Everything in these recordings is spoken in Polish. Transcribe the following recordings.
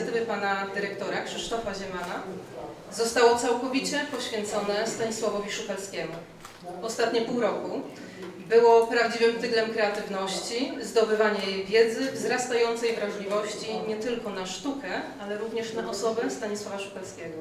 warsztaty pana dyrektora Krzysztofa Ziemana zostało całkowicie poświęcone Stanisławowi Szukalskiemu. Ostatnie pół roku było prawdziwym tyglem kreatywności, zdobywania jej wiedzy, wzrastającej wrażliwości nie tylko na sztukę, ale również na osobę Stanisława Szukalskiego.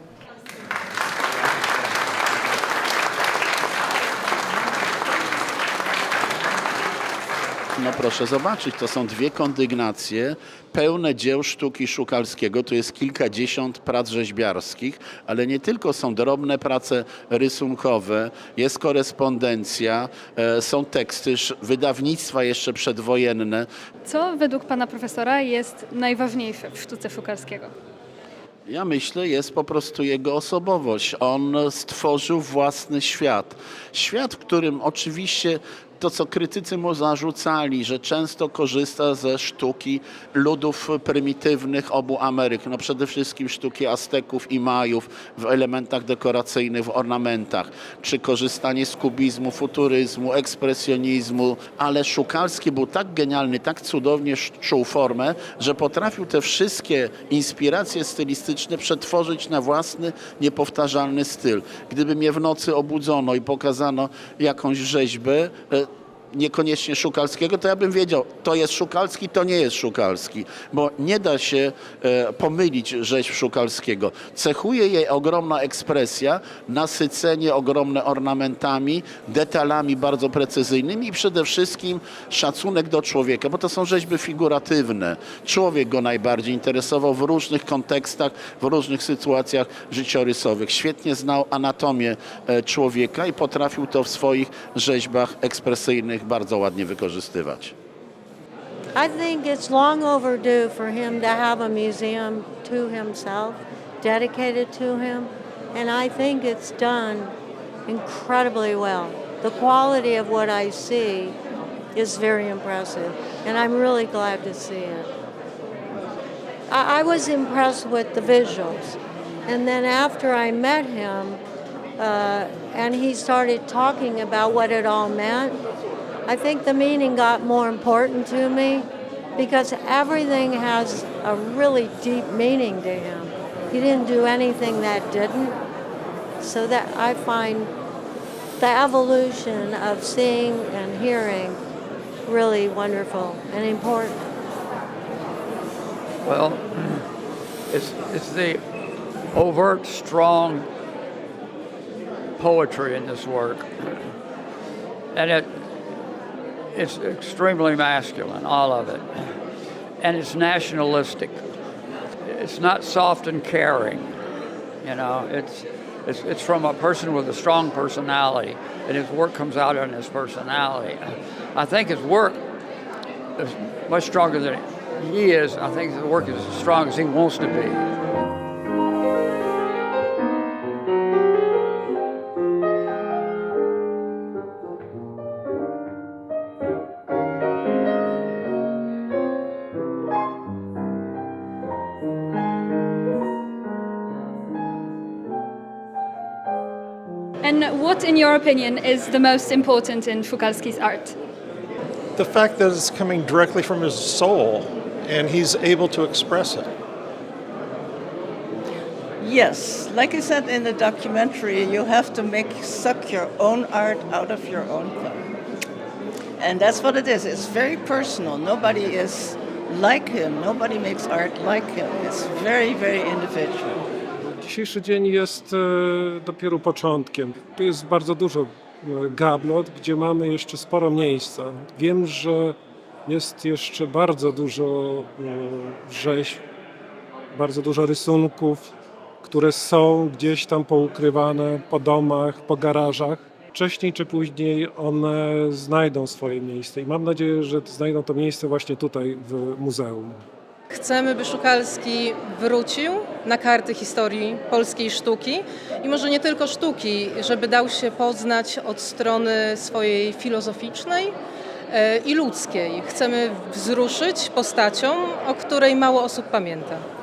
No proszę zobaczyć, to są dwie kondygnacje pełne dzieł sztuki Szukalskiego. Tu jest kilkadziesiąt prac rzeźbiarskich, ale nie tylko są drobne prace rysunkowe, jest korespondencja, e, są teksty, wydawnictwa jeszcze przedwojenne. Co według pana profesora jest najważniejsze w sztuce Szukalskiego? Ja myślę, jest po prostu jego osobowość. On stworzył własny świat. Świat, w którym oczywiście to, co krytycy mu zarzucali, że często korzysta ze sztuki ludów prymitywnych obu Ameryk, no przede wszystkim sztuki Azteków i Majów w elementach dekoracyjnych, w ornamentach, czy korzystanie z kubizmu, futuryzmu, ekspresjonizmu, ale Szukalski był tak genialny, tak cudownie czuł formę, że potrafił te wszystkie inspiracje stylistyczne przetworzyć na własny, niepowtarzalny styl. Gdyby mnie w nocy obudzono i pokazano jakąś rzeźbę, e, niekoniecznie Szukalskiego, to ja bym wiedział, to jest Szukalski, to nie jest Szukalski, bo nie da się e, pomylić rzeźb Szukalskiego. Cechuje jej ogromna ekspresja, nasycenie ogromne ornamentami, detalami bardzo precyzyjnymi i przede wszystkim szacunek do człowieka, bo to są rzeźby figuratywne. Człowiek go najbardziej interesował w różnych kontekstach, w różnych sytuacjach życiorysowych. Świetnie znał anatomię e, człowieka i potrafił to w swoich rzeźbach ekspresyjnych bardzo ładnie wykorzystywać. I think it's long overdue for him to have a museum to himself, dedicated to him, and I think it's done incredibly well. The quality of what I see is very impressive, and I'm really glad to see it. I, I was impressed with the visuals, and then after I met him, uh, and he started talking about what it all meant, I think the meaning got more important to me because everything has a really deep meaning to him. He didn't do anything that didn't. So that I find the evolution of seeing and hearing really wonderful and important. Well, it's, it's the overt, strong poetry in this work. And it, it's extremely masculine, all of it. And it's nationalistic. It's not soft and caring. You know, it's, it's, it's from a person with a strong personality, and his work comes out in his personality. I think his work is much stronger than he is. I think his work is as strong as he wants to be. And what, in your opinion, is the most important in Szukalski's art? the fact that it's coming directly from his soul and he's able to express it. Yes, like I said in the documentary, you have to make suck your own art out of your own thumb. And that's what it is. It's very personal. Nobody is like him. Nobody makes art like him. It's very, very individual. Dzisiejszy dzień jest e, dopiero początkiem. Tu jest bardzo dużo e, gablot, gdzie mamy jeszcze sporo miejsca. Wiem, że jest jeszcze bardzo dużo e, rzeźb, bardzo dużo rysunków, które są gdzieś tam poukrywane po domach, po garażach. Wcześniej czy później one znajdą swoje miejsce i mam nadzieję, że znajdą to miejsce właśnie tutaj w muzeum. Chcemy, by Szukalski wrócił na karty historii polskiej sztuki i może nie tylko sztuki, żeby dał się poznać od strony swojej filozoficznej e, i ludzkiej. Chcemy wzruszyć postacią, o której mało osób pamięta.